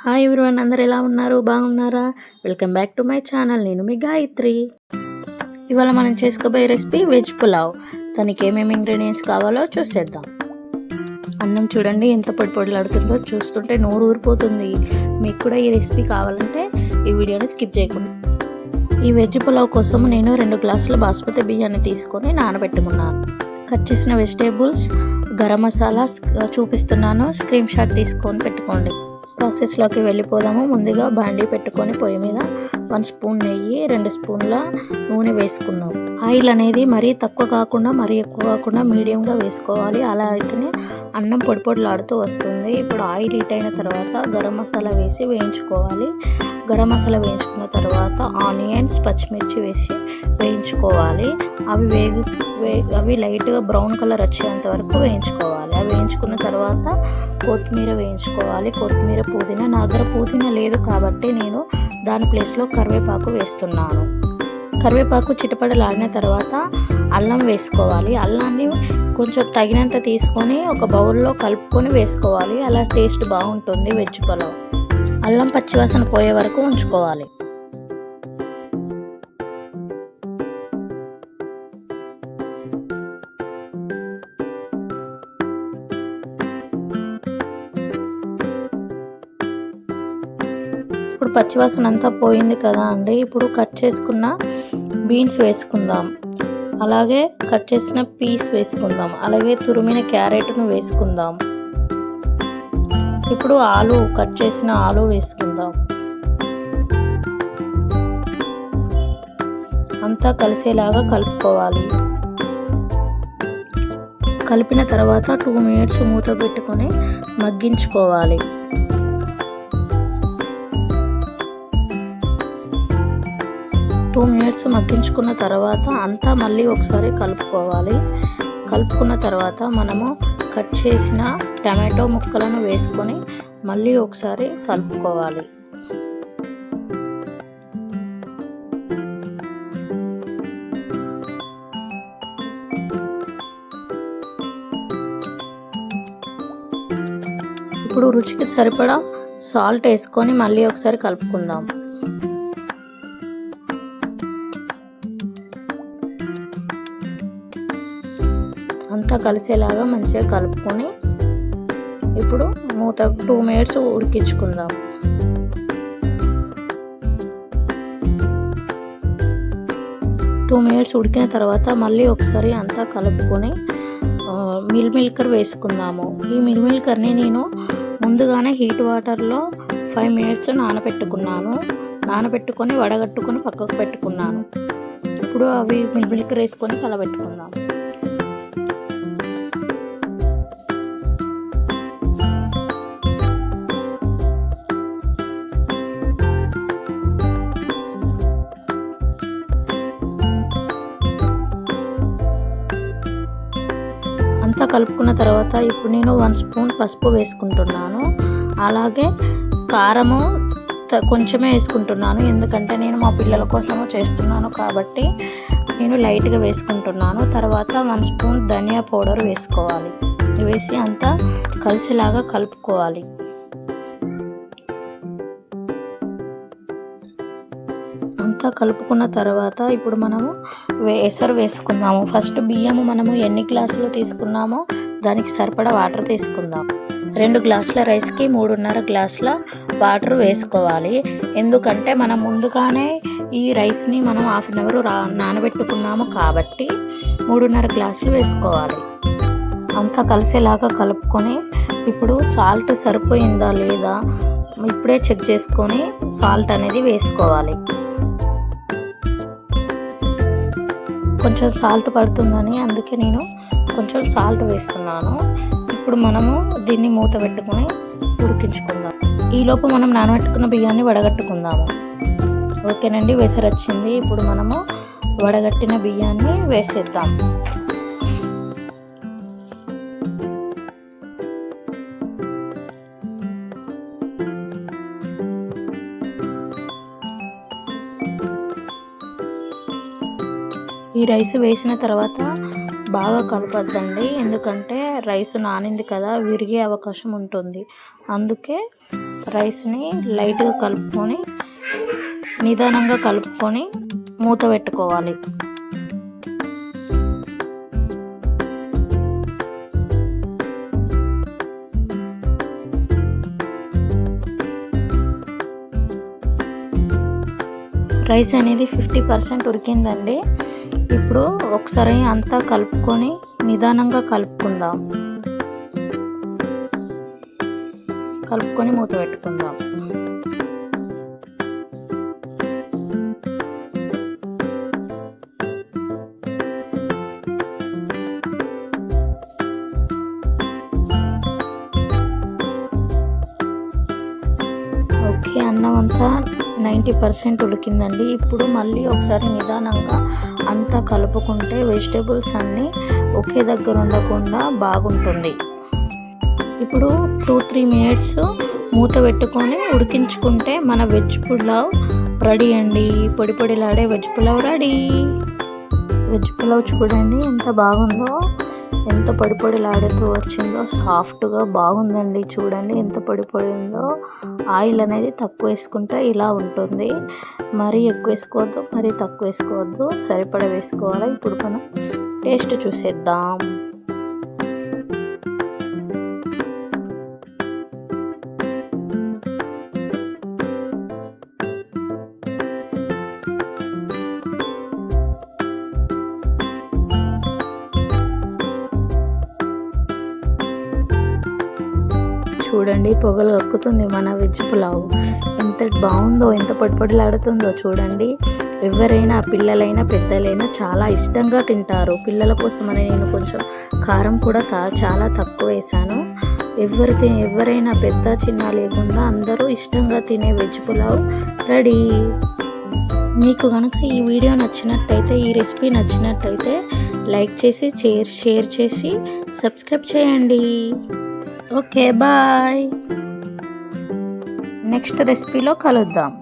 Hi everyone అందరు ఎలా ఉన్నారు? బాగున్నారా? Welcome back to my channel నేను మీ గాయత్రి. ఇవాళ మనం చేసుకోబోయే రెసిపీ వెజ్ పులావ్ దానికి ఏమేమి ఇంగ్రీడియంట్స్ కావాలో చూసేద్దాం. అన్నం చూడండి ఎంత పొడి పొడిలాడుతుందో చూస్తుంటే నోరు ఊరిపోతుంది. మీకు కూడా ఈ రెసిపీ కావాలంటే ఈ వీడియోని స్కిప్ చేయకుండా. ఈ వెజ్ పులావ్ కోసం నేను రెండు గ్లాసుల బాస్మతి బియ్యాన్ని తీసుకొని నానబెట్టుకున్నాను. కట్ చేసిన వెజిటేబుల్స్ గరం మసాలా చూపిస్తున్నాను. స్క్రీన్ షాట్ తీసుకొని పెట్టుకోండి. ప్రాసెస్లోకి వెళ్ళిపోదాము. ముందుగా బాండీ పెట్టుకొని పొయ్యి మీద వన్ స్పూన్ నెయ్యి రెండు స్పూన్ల నూనె వేసుకుందాం. ఆయిల్ అనేది మరీ తక్కువ కాకుండా మరీ ఎక్కువ కాకుండా మీడియంగా వేసుకోవాలి. అలా అయితేనే అన్నం పొడి పొడిలాడుతూ వస్తుంది. ఇప్పుడు ఆయిల్ హీట్ అయిన తర్వాత గరం మసాలా వేసి వేయించుకోవాలి. గరం మసాలా వేయించుకున్న తర్వాత ఆనియన్స్ పచ్చిమిర్చి వేసి వేయించుకోవాలి. అవి వేగు వే అవి లైట్గా బ్రౌన్ కలర్ వచ్చేంత వరకు వేయించుకోవాలి. అవి వేయించుకున్న తర్వాత కొత్తిమీర వేయించుకోవాలి. కొత్తిమీర పుదీనా నా దగ్గర పుదీనా లేదు కాబట్టి నేను దాని ప్లేస్లో కరివేపాకు వేస్తున్నాను. కరివేపాకు చిటపడలాడిన తర్వాత అల్లం వేసుకోవాలి. అల్లాన్ని కొంచెం తగినంత తీసుకొని ఒక బౌల్లో కలుపుకొని వేసుకోవాలి. అలా టేస్ట్ బాగుంటుంది వెజ్ పలావ్. అల్లం పచ్చివాసన పోయే వరకు ఉంచుకోవాలి. ఇప్పుడు పచ్చివాసన అంతా పోయింది కదా అండి. ఇప్పుడు కట్ చేసుకున్న బీన్స్ వేసుకుందాం. అలాగే కట్ చేసిన పీస్ వేసుకుందాం. అలాగే తురిమిన క్యారెట్ను వేసుకుందాం. ఇప్పుడు ఆలు కట్ చేసిన ఆలు వేసుకుందాం. అంతా కలిసేలాగా కలుపుకోవాలి. కలిపిన తర్వాత టూ మినిట్స్ మూత పెట్టుకొని మగ్గించుకోవాలి. టూ మినిట్స్ మగ్గించుకున్న తర్వాత అంతా మళ్ళీ ఒకసారి కలుపుకోవాలి. కలుపుకున్న తర్వాత మనము కట్ చేసిన టమాటో ముక్కలను వేసుకొని మళ్ళీ ఒకసారి కలుపుకోవాలి. ఇప్పుడు రుచికి సరిపడా సాల్ట్ వేసుకొని మళ్ళీ ఒకసారి కలుపుకుందాం. అంతా కలిసేలాగా మంచిగా కలుపుకొని ఇప్పుడు మూత టూ మినిట్స్ ఉడికించుకుందాం. టూ మినిట్స్ ఉడికిన తర్వాత మళ్ళీ ఒకసారి అంతా కలుపుకొని మిల్ మిల్కర్ వేసుకుందాము. ఈ మిల్ మిల్కర్ని నేను ముందుగానే హీట్ వాటర్లో ఫైవ్ మినిట్స్ నానబెట్టుకున్నాను. నానబెట్టుకొని వడగట్టుకొని పక్కకు పెట్టుకున్నాను. ఇప్పుడు అవి మిల్ మిల్కర్ వేసుకొని కలబెట్టుకుందాం కలుపుకున్న తర్వాత ఇప్పుడు నేను వన్ స్పూన్ పసుపు వేసుకుంటున్నాను. అలాగే కారము కొంచెమే వేసుకుంటున్నాను. ఎందుకంటే నేను మా పిల్లల కోసము చేస్తున్నాను కాబట్టి నేను లైట్గా వేసుకుంటున్నాను. తర్వాత వన్ స్పూన్ ధనియా పౌడర్ వేసుకోవాలి. వేసి అంతా కలిసేలాగా కలుపుకోవాలి. అంతా కలుపుకున్న తర్వాత ఇప్పుడు మనము ఎసరు వేసుకుందాము. ఫస్ట్ బియ్యము మనము ఎన్ని గ్లాసులు తీసుకున్నామో దానికి సరిపడా వాటర్ తీసుకుందాం రెండు గ్లాసుల రైస్కి మూడున్నర గ్లాసుల వాటర్ వేసుకోవాలి. ఎందుకంటే మనం ముందుగానే ఈ రైస్ని మనం హాఫ్ అన్ అవర్ నానబెట్టుకున్నాము కాబట్టి మూడున్నర గ్లాసులు వేసుకోవాలి. అంతా కలిసేలాగా కలుపుకొని ఇప్పుడు సాల్ట్ సరిపోయిందా లేదా ఇప్పుడే చెక్ చేసుకొని సాల్ట్ అనేది వేసుకోవాలి. కొంచెం సాల్ట్ పడుతుందని అందుకే నేను కొంచెం సాల్ట్ వేస్తున్నాను. ఇప్పుడు మనము దీన్ని మూత పెట్టుకొని ఉడికించుకుందాం. ఈలోపు మనం నానబెట్టుకున్న బియ్యాన్ని వడగట్టుకుందాము. ఓకేనండి వేసరి వచ్చింది ఇప్పుడు మనము వడగట్టిన బియ్యాన్ని వేసేద్దాం. ఈ రైస్ వేసిన తర్వాత బాగా కలపద్దండి. ఎందుకంటే రైస్ నానింది కదా విరిగే అవకాశం ఉంటుంది. అందుకే రైస్ని లైట్గా కలుపుకొని నిదానంగా కలుపుకొని మూత పెట్టుకోవాలి. రైస్ అనేది ఫిఫ్టీ పర్సెంట్ ఉడికిందండి. ఇప్పుడు ఒకసారి అంతా కలుపుకొని నిదానంగా కలుపుకుందాం. కలుపుకొని మూత పెట్టుకుందాం. ఓకే అన్నం అంతా నైంటీ పర్సెంట్ ఉడికిందండి ఇప్పుడు మళ్ళీ ఒకసారి నిదానంగా అంతా కలుపుకుంటే వెజిటేబుల్స్ అన్నీ ఒకే దగ్గర ఉండకుండా బాగుంటుంది. ఇప్పుడు టూ త్రీ మినిట్స్ మూత పెట్టుకొని ఉడికించుకుంటే మన వెజ్ పులావ్ రెడీ అండి. పొడి పొడిలాడే veg pulao ready. Veg pulao చూడండి ఎంత బాగుందో. ఎంత పొడి పొడిలాడుతూ వచ్చిందో సాఫ్ట్గా బాగుందండి చూడండి ఎంత పొడి పొడి ఉందో ఆయిల్ అనేది తక్కువ వేసుకుంటే ఇలా ఉంటుంది. మరీ ఎక్కువ వేసుకోవద్దు మరీ తక్కువ వేసుకోవద్దు. సరిపడ వేసుకోవాలి? ఇప్పుడు మనం టేస్ట్ చూసేద్దాం. చూడండి పొగలు కక్కుతుంది మన వెజ్ పులావ్. ఎంత బాగుందో ఎంత పడిపడిలాడుతుందో చూడండి. ఎవరైనా పిల్లలైనా పెద్దలైనా చాలా ఇష్టంగా తింటారు. పిల్లల కోసమని నేను కొంచెం కారం కూడా తా చాలా తక్కువ వేసాను. ఎవరు తినే ఎవరైనా పెద్ద చిన్న లేకుండా అందరూ ఇష్టంగా తినే వెజ్ పులావ్ రెడీ. మీకు కనుక ఈ వీడియో నచ్చినట్టయితే ఈ రెసిపీ నచ్చినట్టయితే లైక్ చేసి షేర్ షేర్ చేసి సబ్స్క్రైబ్ చేయండి. Okay bye. నెక్స్ట్ రెసిపీలో కలుద్దాం.